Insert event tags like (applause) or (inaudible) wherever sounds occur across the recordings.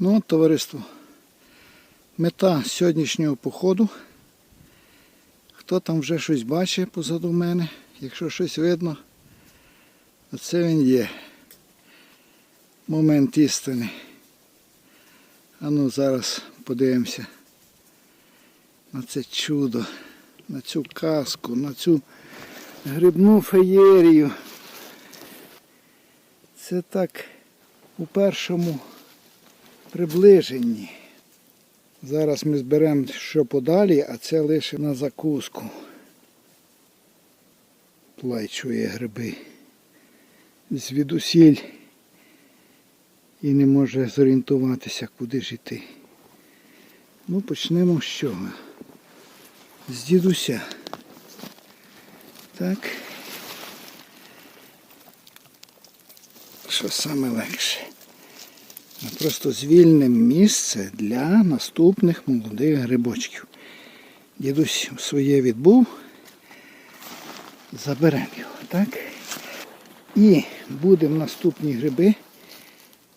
Ну, от, товариство. Мета сьогоднішнього походу. Хто там вже щось бачить позаду мене, якщо щось видно, оце він є. Момент істини. А зараз подивимося на це чудо, на цю казку, на цю грибну феєрію. Це так у першому приближенні. Зараз ми зберемо що подалі, а це лише на закуску. Плай чує гриби. Звідусіль і не може зорієнтуватися, куди ж іти. Ну, почнемо з чого? З дідуся. Так. Що саме легше? Просто звільнимо місце для наступних молодих грибочків. Дідусь своє відбув. Заберемо його, так? І будемо наступні гриби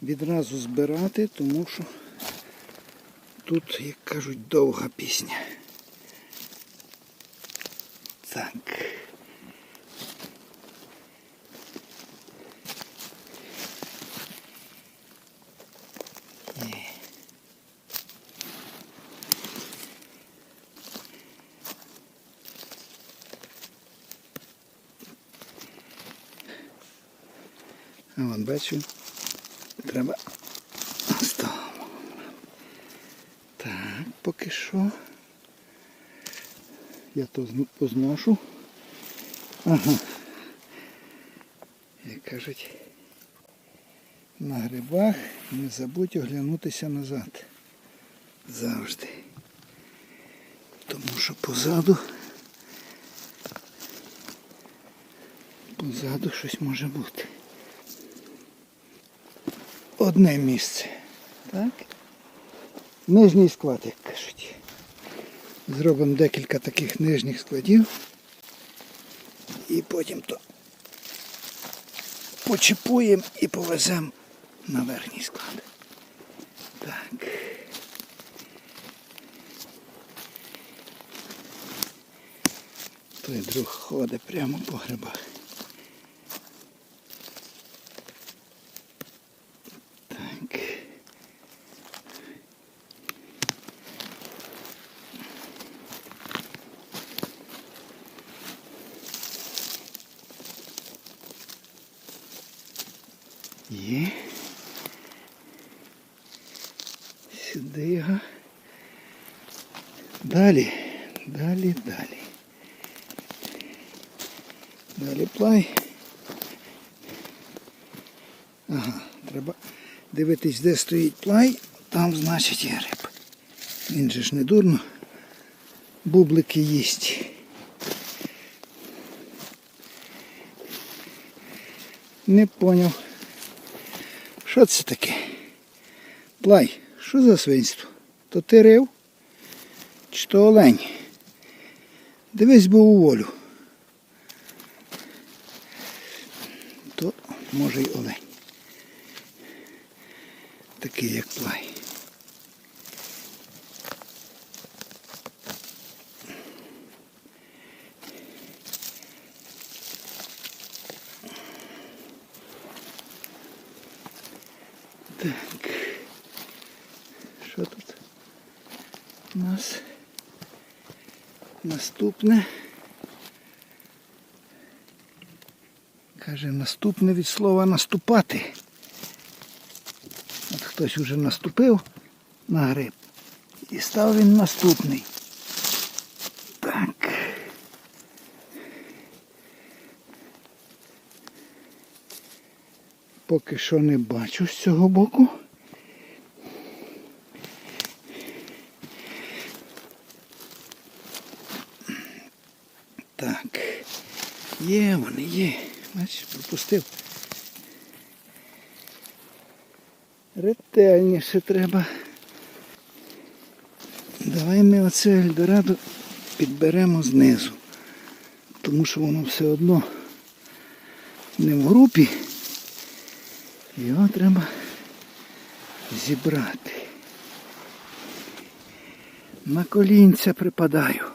відразу збирати, тому що тут, як кажуть, довга пісня. Так. Вон бачу, треба ставимо. Так, поки що. Я то позношу. Ага. Як кажуть, на грибах не забудь оглянутися назад. Завжди. Тому що позаду позаду щось може бути. Одне місце. Так? Нижній склад, як кажуть. Зробимо декілька таких нижніх складів. І потім то почіпуємо і повеземо на верхній склад. Так. Той друг ходить прямо по грибах. Так. Є. Сюди його. Далі, далі, далі. Далі плай. Ага, треба дивитись, де стоїть плай, там значить є риб. Він же ж не дурно. Бублики їсть. Не поняв. Що це таке? Плай, що за свинство? То ти рив? Чи то олень? Дивись, бо у волю. То може й олень. Такий як плай. Так. Що тут у нас? Наступне. Каже, наступне від слова наступати. Хтось вже наступив на гриб. І став він наступний. Так. Поки що не бачу з цього боку. Так. Є вони, є. Бачиш, пропустив. Ретельніше треба. Давай ми оце Ельдорадо підберемо знизу. Тому що воно все одно не в групі. Його треба зібрати. На колінця припадаю.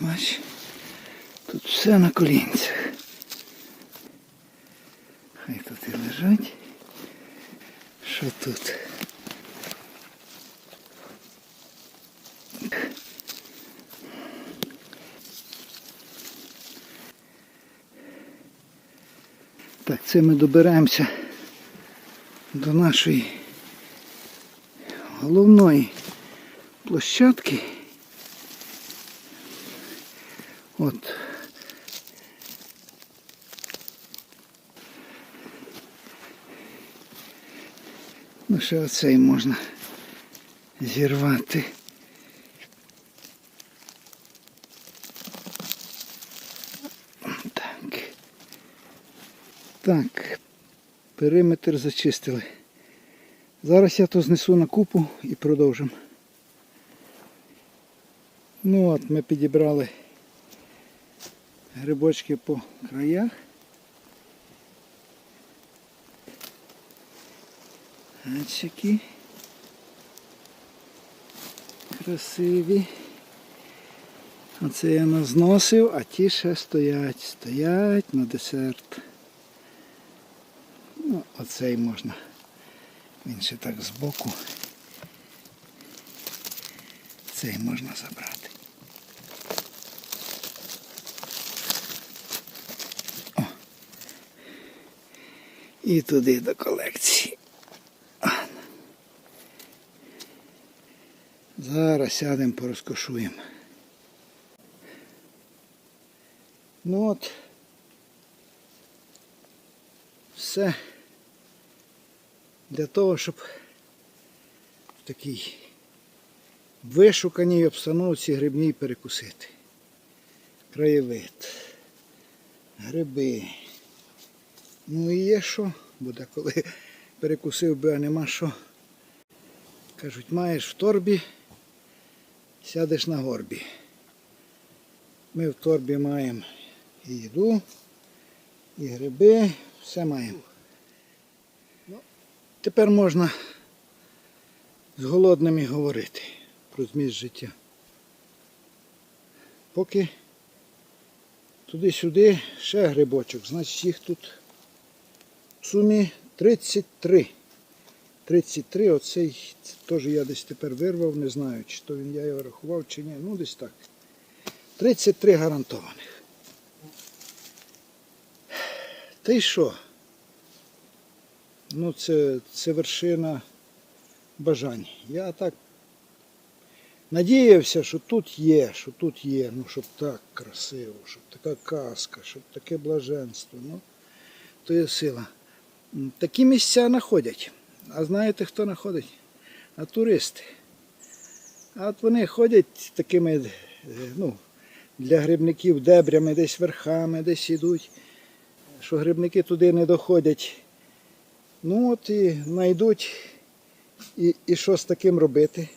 Бач, тут все на колінцях. Хай тут і лежать. Що тут? Так, це ми доберемося до нашої головної площадки. От. Ще оцей можна зірвати. Так. Так, периметр зачистили. Зараз я то знесу на купу і продовжимо. Ну от ми підібрали грибочки по краях. Ось красиві. Оце я назносив, а ті ще стоять, стоять на десерт. Ну, оцей можна. Він ще так збоку. Цей можна забрати. О. І туди до колекції. Зараз сядемо, порозкошуємо. Ну от. Все для того, щоб в такій вишуканій обстановці грибній перекусити. Краєвид, гриби. Ну і є що, бо коли перекусив би, а нема що. Кажуть, маєш в торбі, сядеш на горбі. Ми в торбі маємо і їду, і гриби, все маємо. Ну, Тепер можна з голодними говорити про зміст життя. Поки туди-сюди ще грибочок, значить їх тут в сумі 33. 33, оцей теж я десь тепер вирвав, не знаю, чи то він я його рахував, чи ні. Ну десь так. 33 гарантованих. Та й що? Ну, це, це вершина бажань. Я так надіявся, що тут є, що тут є, ну, щоб так красиво, щоб така казка, щоб таке блаженство. Ну, то є сила. Такі місця знаходять. А знаєте, хто знаходить? А туристи. А от вони ходять такими, е, ну, для грибників дебрями, десь верхами, десь ідуть, що грибники туди не доходять. Ну от і знайдуть, і, і що з таким робити.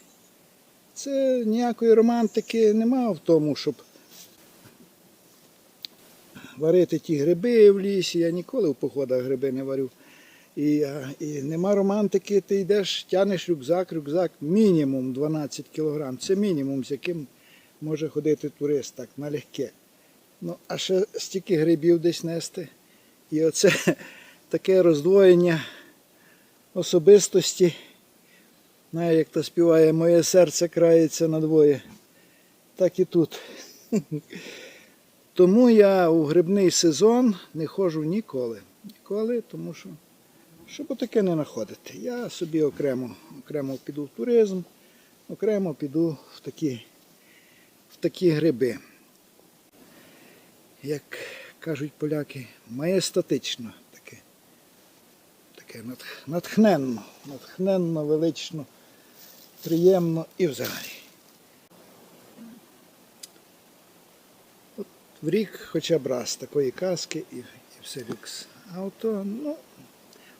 Це ніякої романтики нема в тому, щоб варити ті гриби в лісі. Я ніколи в походах гриби не варю. І, і нема романтики, ти йдеш, тянеш рюкзак, рюкзак мінімум 12 кг. Це мінімум, з яким може ходити турист так налегке. Ну, а ще стільки грибів десь нести. І оце (laughs) таке роздвоєння особистості. Знаю, як то співає, моє серце крається надвоє. Так і тут. (laughs) Тому я у грибний сезон не ходжу ніколи. Ніколи, тому що щоб таке не знаходити. Я собі окремо, окремо піду в туризм, окремо піду в такі, в такі гриби. Як кажуть поляки, маєстатично таке. Таке натхненно, натхненно, велично, приємно і взагалі. От в рік хоча б раз такої казки і, і все люкс. А ото, ну,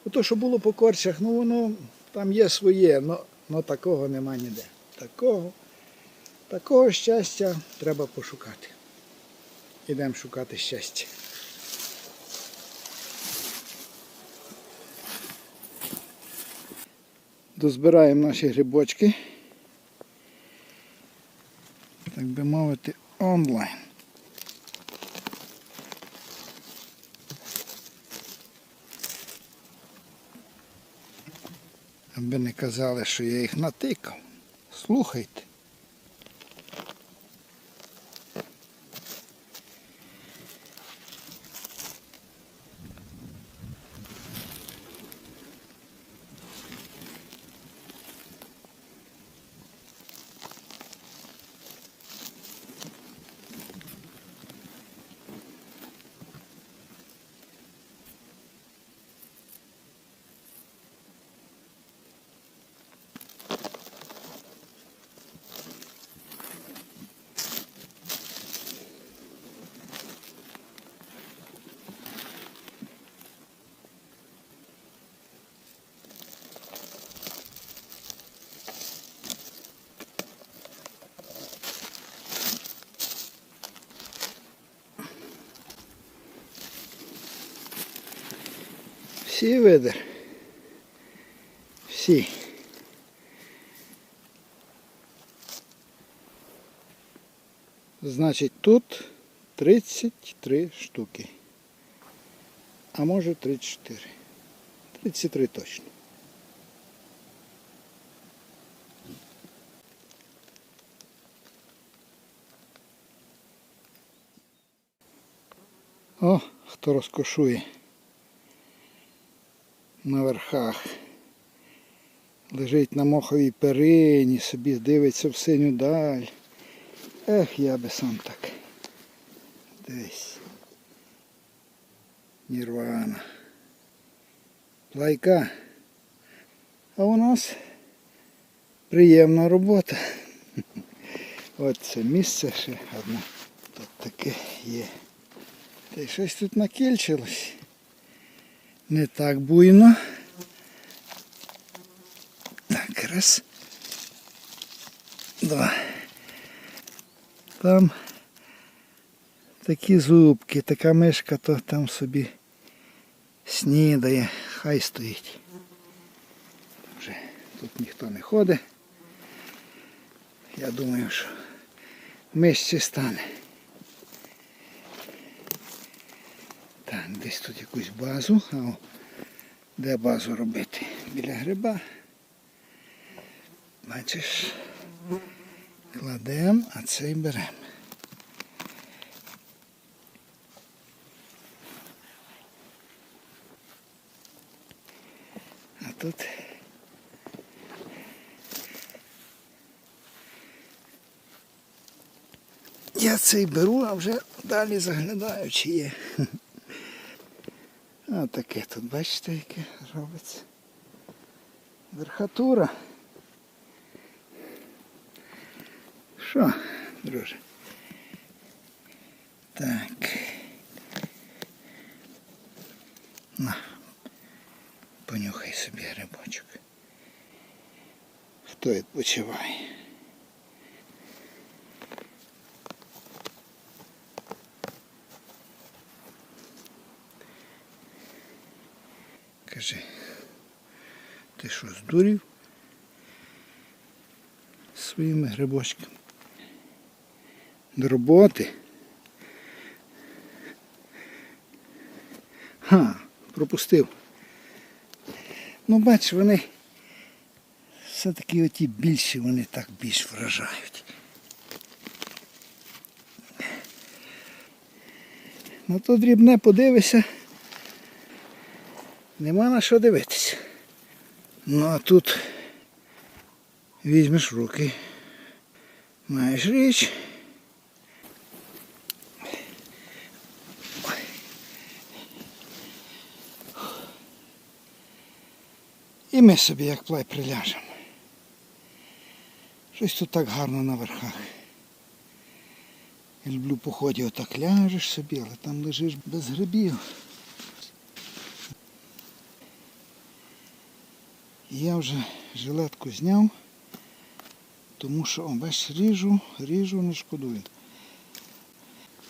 ото, що було по корчах, ну воно там є своє, але такого нема ніде. Такого, такого щастя треба пошукати. Ідемо шукати щастя. Дозбираємо наші грибочки. Так би мовити, онлайн. Аби не казали, що я їх натикав. Слухайте. Всі видер. Всі. Значить, тут 33 штуки. А може 34. 33 точно. О, хто розкошує на верхах. Лежить на моховій перині, собі дивиться в синю даль. Ех, я би сам так. Десь. Нірвана. Лайка. А у нас приємна робота. (laughs) От це місце ще одне. Тут таке є. Та й щось тут накільчилось. Не так буйно. Так, раз. Два. Там такі зубки, така мишка, то там собі снідає, хай стоїть. Вже тут ніхто не ходить. Я думаю, що мишці стане. Так, десь тут якусь базу. А о, де базу робити? Біля гриба. Бачиш, кладемо, а цей беремо. А тут я цей беру, а вже далі заглядаю, чи є. А таке тут, бачите, яке робиться. Верхатура. Що, друже? Так. На. Понюхай собі грибочок. Хто відпочиває? Здурів? Своїми грибочками. До роботи. Ха, пропустив. Ну, бач, вони все-таки оті більші, вони так більш вражають. Ну то дрібне подивися. Нема на що дивитися. Ну а тут візьмеш руки. Маєш річ. І ми собі як плай приляжемо. Щось тут так гарно на верхах. Я люблю по ході отак ляжеш собі, але там лежиш без грибів. Я вже жилетку зняв, тому що, о, бачиш, ріжу, ріжу, не шкодую.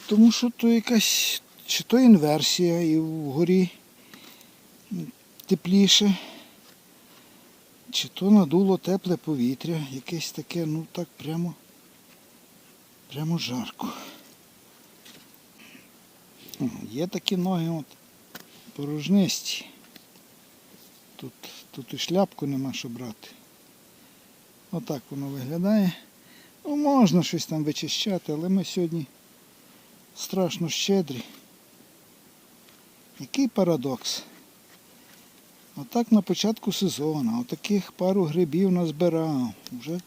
Тому що то якась, чи то інверсія і вгорі тепліше. Чи то надуло тепле повітря, якесь таке, ну так прямо, прямо жарко. Є такі ноги от порожнисті. Тут, тут і шляпку нема що брати. Отак воно виглядає. Ну, можна щось там вичищати, але ми сьогодні страшно щедрі. Який парадокс? Отак на початку сезону, отаких пару грибів назбирав. Вже,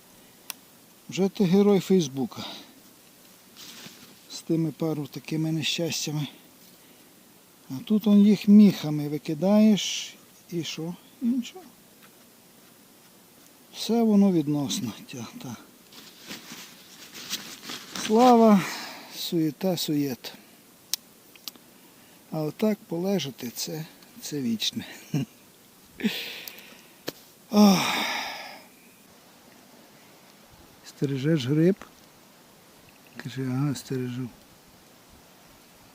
вже ти герой Фейсбука. З тими пару такими нещастями. А тут он їх міхами викидаєш і що? І нічого. Все воно відносно. Тя, та. Слава, суєта, суєт. А отак полежати це, це вічне. (laughs) Стережеш гриб? Каже, ага, стережу.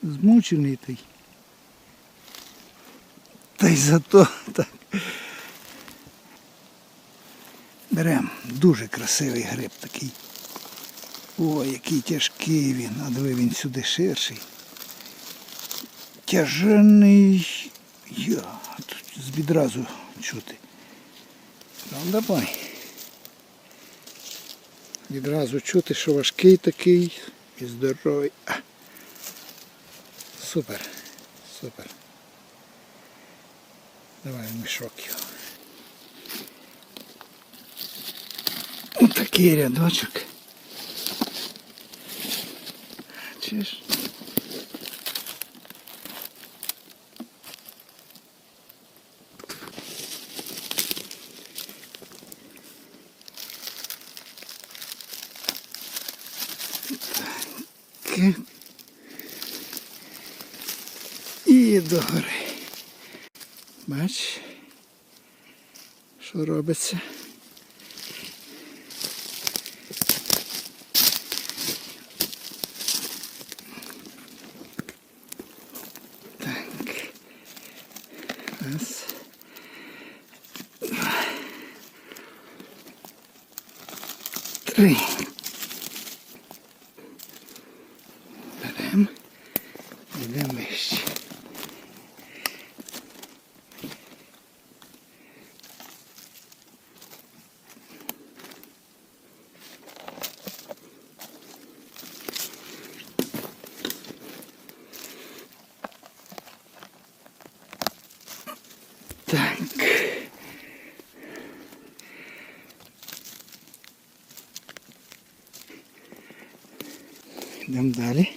Змучений ти. Та й зато так. Берем дуже красивий гриб такий. О, який тяжкий він, а диви він сюди ширший. Тяжений. Я тут відразу чути. Ну давай. Відразу чути, що важкий такий і здоровий. А. Супер. Супер. Давай в мішок його. Отакий рядочок. Чиш? Так. І догори. Бач, що робиться. Так. Раз. Два. Три. Беремо. Йдемо вище. Так. Йдемо далі.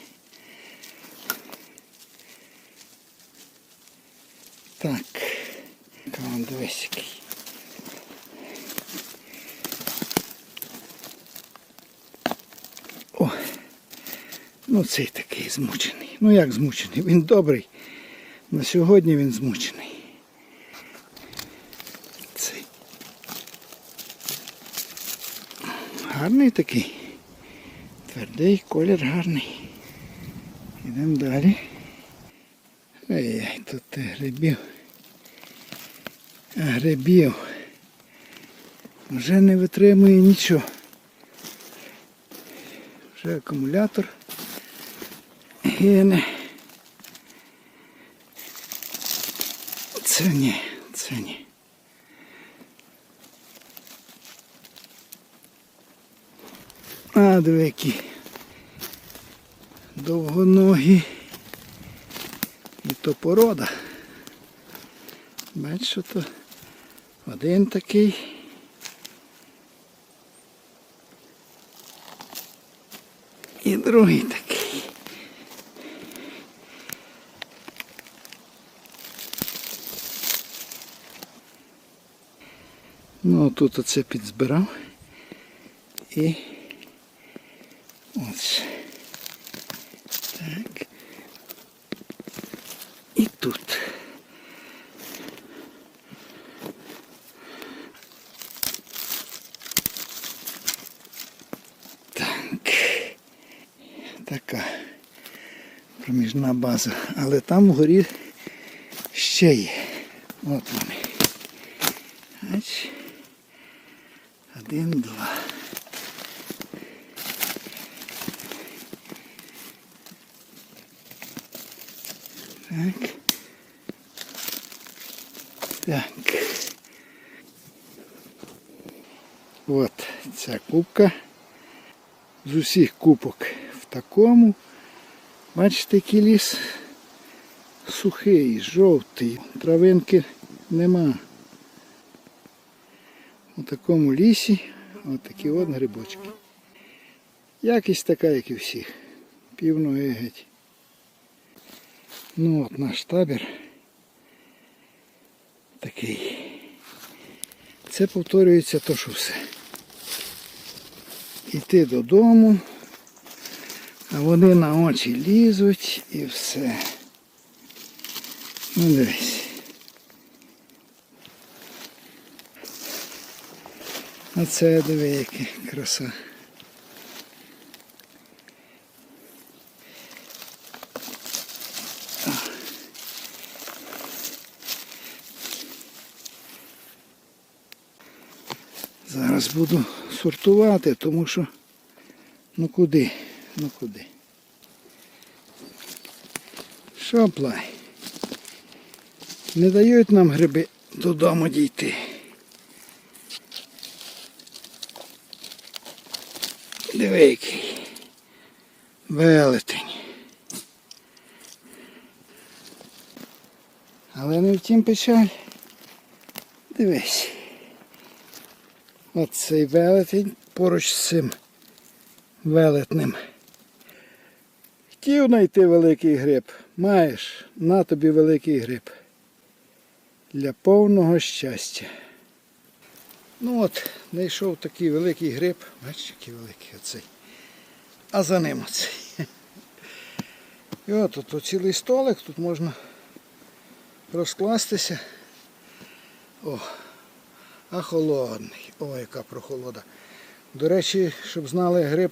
Так. Камон, дивись. О, ну цей такий змучений. Ну як змучений? Він добрий. На сьогодні він змучений. Цей. Гарний такий. Твердий, колір гарний. Йдемо далі. Ей, тут грибів. Грибів. Вже не витримує нічого. Вже акумулятор гине. Це ні, це ні. А, диви які довгоногі. І то порода. Бачиш, то один такий. І другий такий. Ну, тут оце підзбирав. І ось. Так. І тут. Так. Така проміжна база. Але там вгорі ще є. От вони. Бач. Один, два. Так. Так. От ця кубка. З усіх кубок в такому. Бачите, який ліс сухий, жовтий, травинки нема. У такому лісі отакі от грибочки. Якість така, як і всіх. Півної геть. Ну от наш табір такий. Це повторюється то, що все. Іти додому, а вони на очі лізуть і все. Ну дивись. А це диви, яка краса. Зараз буду сортувати, тому що ну куди? Ну куди? Що? Не дають нам гриби додому дійти. Диви який. Велетень. Але не втім печаль. Дивись. От цей велетень поруч з цим велетним. Хотів знайти великий гриб. Маєш, на тобі великий гриб. Для повного щастя. Ну от, знайшов такий великий гриб. Бачиш, який великий оцей. А за ним оцей. І от тут цілий столик, тут можна розкластися. О, а холодний. О, яка прохолода. До речі, щоб знали, гриб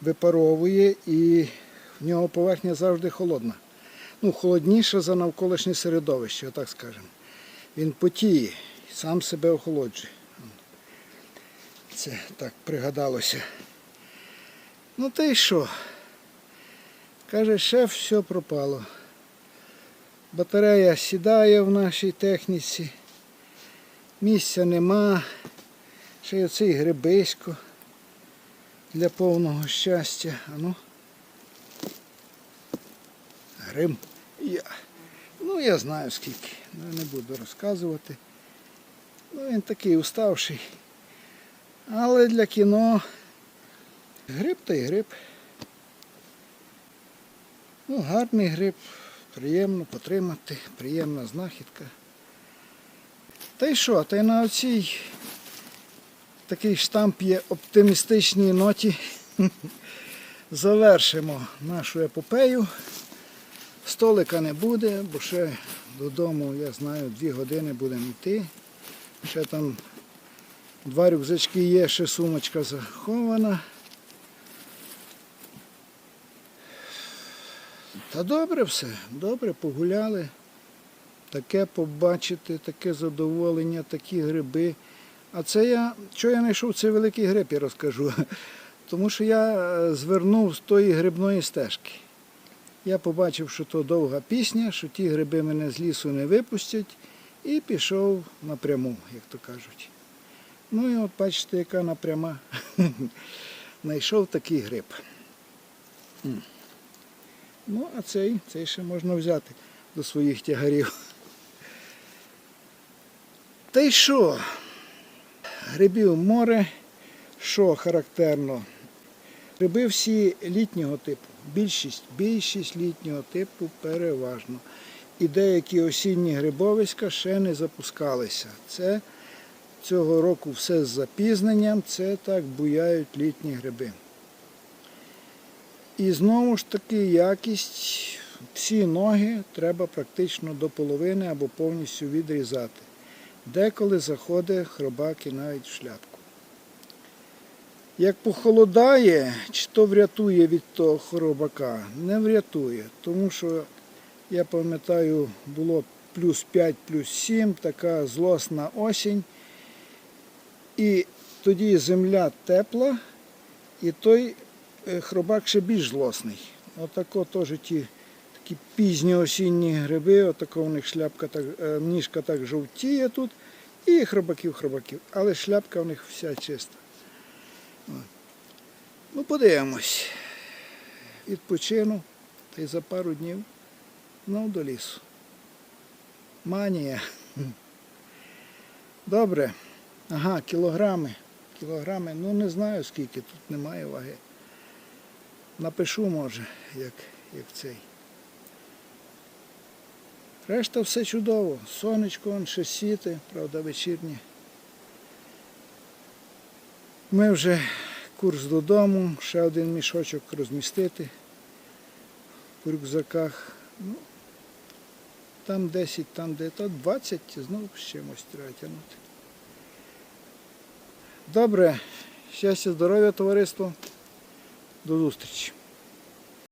випаровує і в нього поверхня завжди холодна. Ну, холодніша за навколишнє середовище, отак скажемо. Він потіє, сам себе охолоджує. Це так пригадалося. Ну та й що? Каже, шеф, все пропало. Батарея сідає в нашій техніці. Місця нема. Ще й оцей грибисько для повного щастя. А ну. Грим. Я. Ну я знаю скільки. Ну, не буду розказувати. Ну він такий уставший. Але для кіно гриб та й гриб. Ну, гарний гриб, приємно потримати, приємна знахідка. Та й що, та й на оцій такий штамп є оптимістичній ноті. (laughs) Завершимо нашу епопею. Столика не буде, бо ще додому, я знаю, дві години будемо йти. Ще там два рюкзачки є, ще сумочка захована. Та добре все, добре, погуляли. Таке побачити, таке задоволення, такі гриби. А це я, що я знайшов цей великий гриб, я розкажу. (laughs) Тому що я е, звернув з тої грибної стежки. Я побачив, що то довга пісня, що ті гриби мене з лісу не випустять, і пішов напряму, як то кажуть. Ну і от бачите, яка напряма. (laughs) Знайшов такий гриб. Ну, а цей, цей ще можна взяти до своїх тягарів. Та й що? Грибів море, що характерно? Гриби всі літнього типу. Більшість, більшість літнього типу переважно. І деякі осінні грибовиська ще не запускалися. Це цього року все з запізненням, це так буяють літні гриби. І знову ж таки якість, всі ноги треба практично до половини або повністю відрізати. Деколи заходить хробак і навіть в шляпку. Як похолодає, чи то врятує від того хробака, не врятує, тому що я пам'ятаю, було плюс 5, плюс 7, така злосна осінь. І тоді земля тепла, і той е, хробак ще більш злосний. Отако теж ті такі пізні осінні гриби, отако у них шляпка так, е, ніжка так жовтіє тут. І хробаків, хробаків. Але шляпка у них вся чиста. Ну, подивимось. Відпочину та й за пару днів знов до лісу. Манія. (laughs) Добре. Ага, кілограми. Кілограми. Ну не знаю скільки, тут немає ваги. Напишу, може, як, як цей. Решта все чудово. Сонечко, он ще сіти, правда, вечірнє. Ми вже курс додому, ще один мішочок розмістити в рюкзаках. Ну, там 10, там де то 20, знову з чимось треба тягнути. Добре, щастя, здоров'я, товариство. До зустрічі.